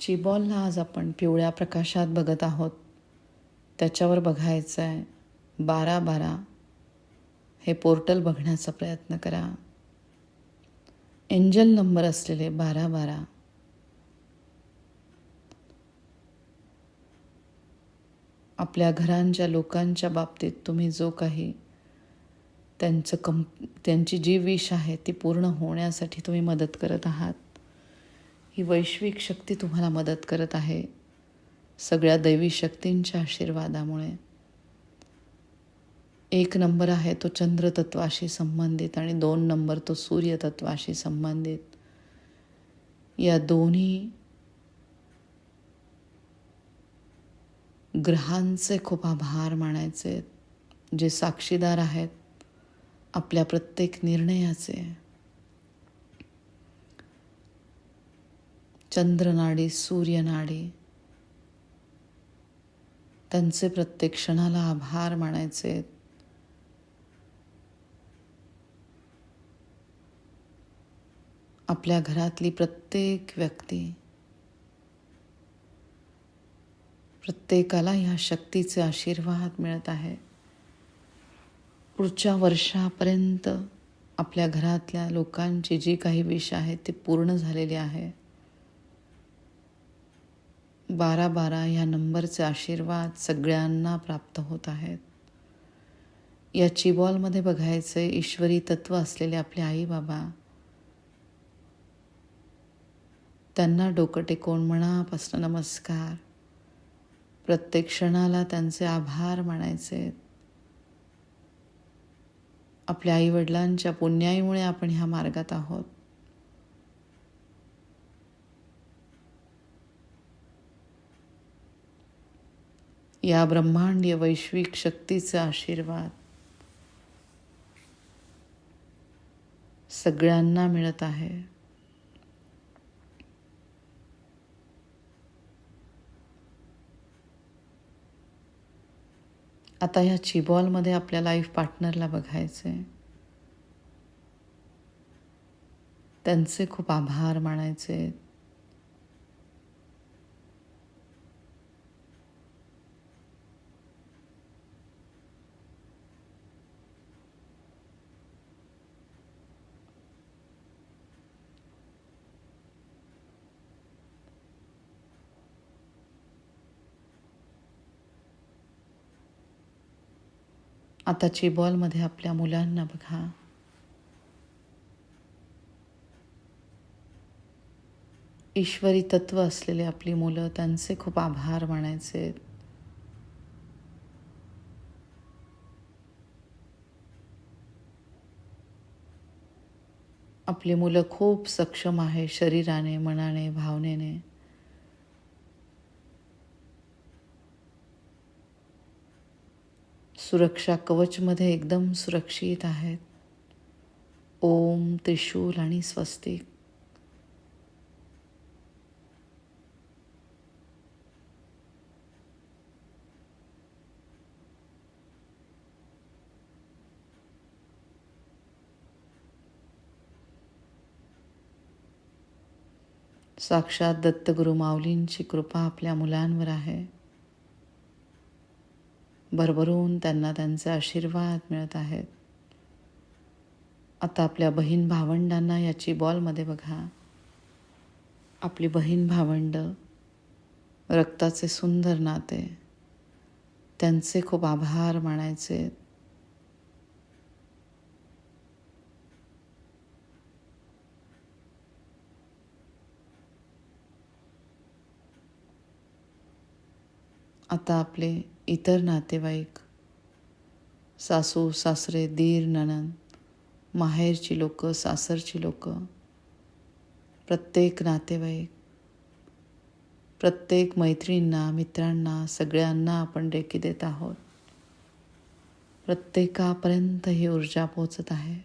चिबॉलला आज आपण पिवळ्या प्रकाशात बघत आहोत. त्याच्यावर बघायचं आहे बारा बारा. हे पोर्टल बघण्याचा प्रयत्न करा. एंजल नंबर असलेले बारा बारा. आपल्या घरांच्या लोकांच्या बाबतीत तुम्ही जो काही त्यांचं कं त्यांची जी विश आहे ती पूर्ण होण्यासाठी तुम्ही मदत करत आहात. ही वैश्विक शक्ती तुम्हाला मदत करत आहे सगळ्या दैवी शक्तींच्या आशीर्वादामुळे. एक नंबर आहे तो चंद्रतत्वाशी संबंधित आणि दोन नंबर तो सूर्यतत्वाशी संबंधित. या दोन्ही ग्रहांचे खूप आभार मानायचे जे साक्षीदार आहेत आपल्या प्रत्येक निर्णयाचे. चंद्रनाडी सूर्यनाडी. त्यांचे प्रत्येक क्षणाला आभार मानायचे. आपल्या घरातली प्रत्येक व्यक्ती प्रत्येकाला ह्या शक्तीचे आशीर्वाद मिळत आहे. पुढच्या वर्षापर्यंत आपल्या घरातल्या लोकांची जी काही विष आहे ती पूर्ण झालेली आहे. बारा बारा ह्या नंबरचे आशीर्वाद सगळ्यांना प्राप्त होत आहेत. या चिबॉलमध्ये बघायचे ईश्वरी तत्व असलेले आपले आई बाबा त्यांना डोकं टेकवून मनापासून नमस्कार. प्रत्येक क्षणाला त्यांचे आभार मानायचे. आपल्या आईवडिलांच्या पुण्याईमुळे आपण ह्या मार्गात आहोत. या ब्रह्मांडीय वैश्विक शक्तीचा आशीर्वाद सगळ्यांना मिळत आहे. आता ह्या चिबॉलमध्ये आपल्या लाईफ पार्टनरला बघायचे त्यांचे खूप आभार मानायचे. आता चिबॉलमध्ये आपल्या मुलांना बघा. ईश्वरी तत्व असलेले आपली मुलं त्यांचे खूप आभार मानायचे. आपली मुलं खूप सक्षम आहे शरीराने मनाने भावनेने. सुरक्षा कवचमध्ये एकदम सुरक्षित आहेत. ओम त्रिशूल आणि स्वस्तिक. साक्षात दत्तगुरु माऊलींची कृपा आपल्या मुलांवर आहे. भरभरून त्यांना त्यांचे आशीर्वाद मिळत आहेत. आता आपल्या बहीण भावंडांना याची बॉलमध्ये बघा. आपली बहीण भावंड रक्ताचे सुंदर नाते. त्यांचे खूप आभार मानायचे. आता आपले इतर नातेवाईक सासू सासरे दीर नणंद माहेरची लोकं सासरची लोकं प्रत्येक नातेवाईक प्रत्येक मैत्रिणींना मित्रांना सगळ्यांना आपण रेकी देत आहोत. प्रत्येकापर्यंत ही ऊर्जा पोचत आहे.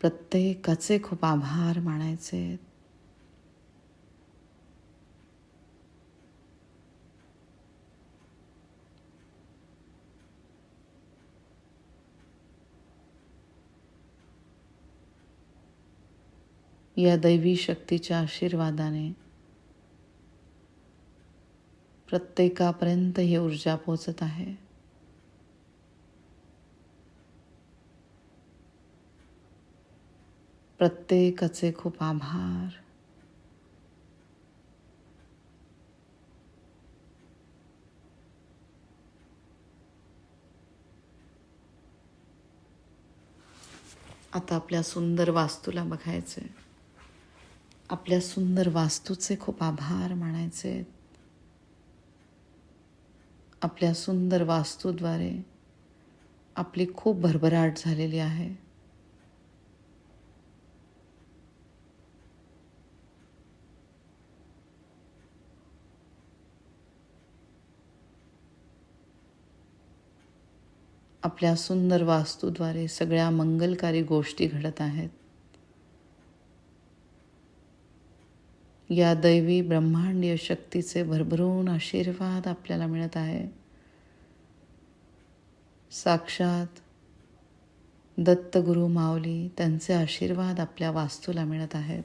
प्रत्येकाचे खूप आभार मानायचे या दैवी शक्तीच्या आशीर्वादाने प्रत्येकापर्यंत ही ऊर्जा पोचत आहे. प्रत्येकाचे खूप आभार. आता आपल्या सुंदर वास्तूला बघायचं आहे आपल्या सुंदर वास्तूचे खूप आभार मानायचे. आपल्या सुंदर वास्तूद्वारे आपली खूप भरभराट झालेली आहे. आपल्या सुंदर वास्तूद्वारे सगळ्या मंगलकारी गोष्टी घडत आहेत. या दैवी ब्रह्मांडीय शक्तीचे भरभरून आशीर्वाद आपल्याला मिळत आहे. साक्षात दत्तगुरु माऊली त्यांचे आशीर्वाद आपल्या वास्तूला मिळत आहेत.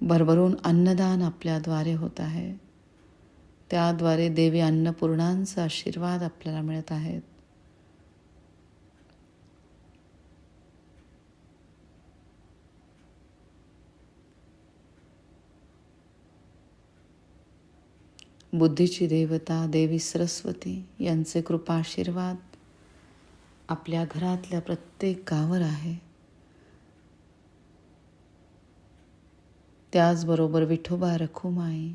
भरभरून अन्नदान आपल्याद्वारे होत आहे. त्याद्वारे देवी अन्नपूर्णांचा आशीर्वाद आपल्याला मिळत आहेत. बुद्धीची देवता देवी सरस्वती यांचे कृपा आशीर्वाद आपल्या घरातल्या प्रत्येक गावर आहे. त्याचबरोबर विठोबा रखुमाई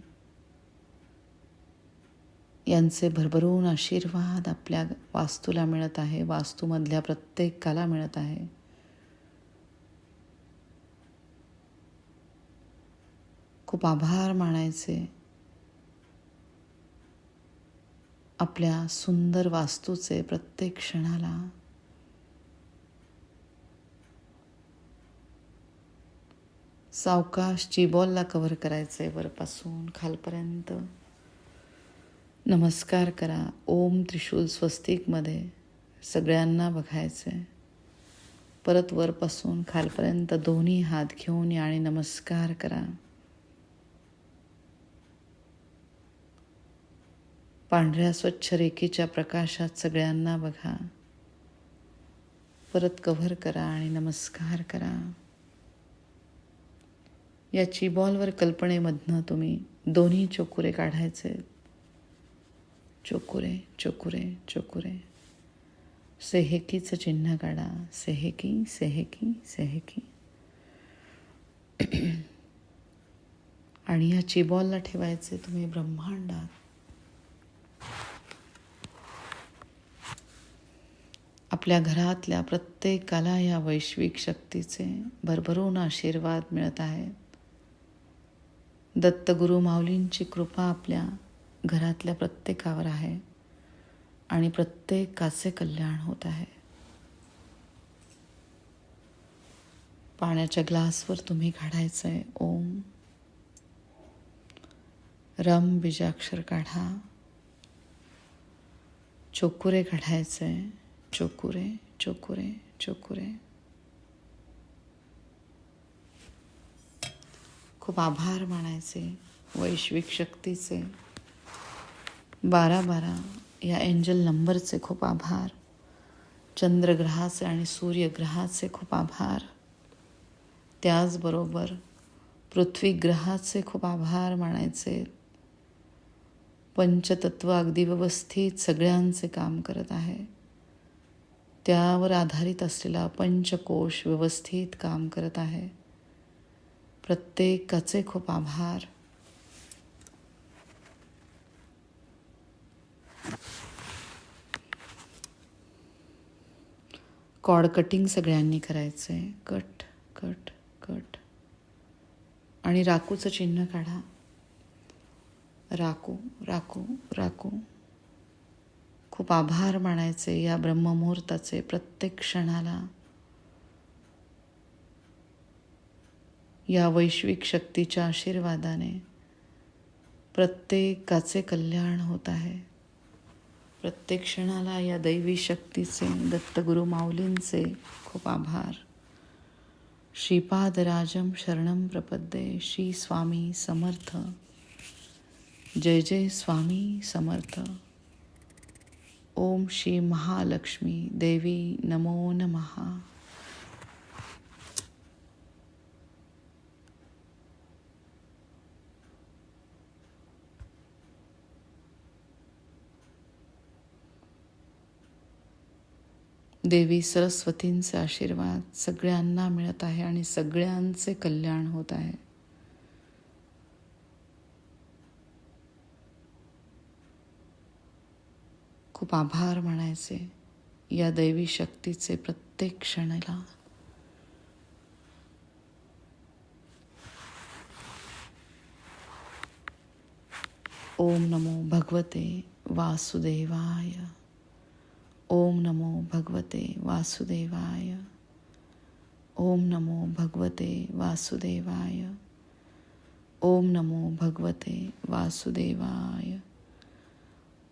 यांचे भरभरून आशीर्वाद आपल्या वास्तूला मिळत आहे. वास्तूमधल्या प्रत्येकाला मिळत आहे. खूप आभार मानायचे. आपल्या सुंदर वास्तूचे प्रत्येक क्षणाला सावकाश चिबॉलला कव्हर करायचे वरपासून खालपर्यंत. नमस्कार करा. ओम त्रिशूल स्वस्तिकमध्ये सगळ्यांना बघायचं आहे परत वरपासून खालपर्यंत दोन्ही हात घेऊन या आणि नमस्कार करा. पांढऱ्या स्वच्छ रेखीच्या प्रकाशात सगळ्यांना बघा. परत कव्हर करा आणि नमस्कार करा. या चिबॉलवर कल्पनेमधनं तुम्ही दोन्ही चोकुरे काढायचे. चोकुरे चोकुरे चोकुरे. सेहेकीचं चिन्ह काढा. सेहेकी सेहेकी सेहेकी. आणि या चिबॉलला ठेवायचे तुम्ही ब्रह्मांडात. आपल्या घरातल्या प्रत्येकाला या वैश्विक शक्तीचे भरभरून आशीर्वाद मिळत आहेत. दत्तगुरु माऊलींची कृपा आपल्या घरातल्या प्रत्येकावर आहे आणि प्रत्येकाचे कल्याण होत आहे. पाण्याच्या ग्लासवर तुम्ही काढायचं आहे ओम. रम बीजाक्षर काढा. चोकुरे काढायचे आहे चोकुरे चोकुरे चोकुरे खूप आभार मानायचे वैश्विक शक्तीचे. बारा बारा या एंजल नंबरचे खूप आभार. चंद्रग्रहाचे आणि सूर्यग्रहाचे खूप आभार. त्याचबरोबर पृथ्वी ग्रहाचे खूप आभार मानायचे. पंचतत्व अगदी व्यवस्थित सगळ्यांचे काम करत आहे. त्यावर आधारित असलेला पंचकोश व्यवस्थित काम करत आहे. प्रत्येकाचे खूप आभार. कॉड कटिंग सगळ्यांनी करायचं. आहे कट कट कट. आणि राखूचं चिन्ह काढा. राखू राखू राखू. खूप आभार मानायचे या ब्रह्ममुहूर्ताचे प्रत्येक क्षणाला. या वैश्विक शक्तीच्या आशीर्वादाने प्रत्येकाचे कल्याण होत आहे. प्रत्येक क्षणाला या दैवी शक्तीचे दत्तगुरु माऊलींचे खूप आभार. श्रीपाद राजम शरणम प्रपद्ये श्री स्वामी समर्थ. जय जय स्वामी समर्थ. ओम श्री महालक्ष्मी देवी नमो नमहा देवी सरस्वतींचे आशीर्वाद सगळ्यांना मिळत आहे आणि सगळ्यांचे कल्याण होत आहे. खूप आभार म्हणायचे या दैवी शक्तीचे प्रत्येक क्षणाला. ओम नमो भगवते वासुदेवाय. ओम नमो भगवते वासुदेवाय. ओम नमो भगवते वासुदेवाय. ओम नमो भगवते वासुदेवाय.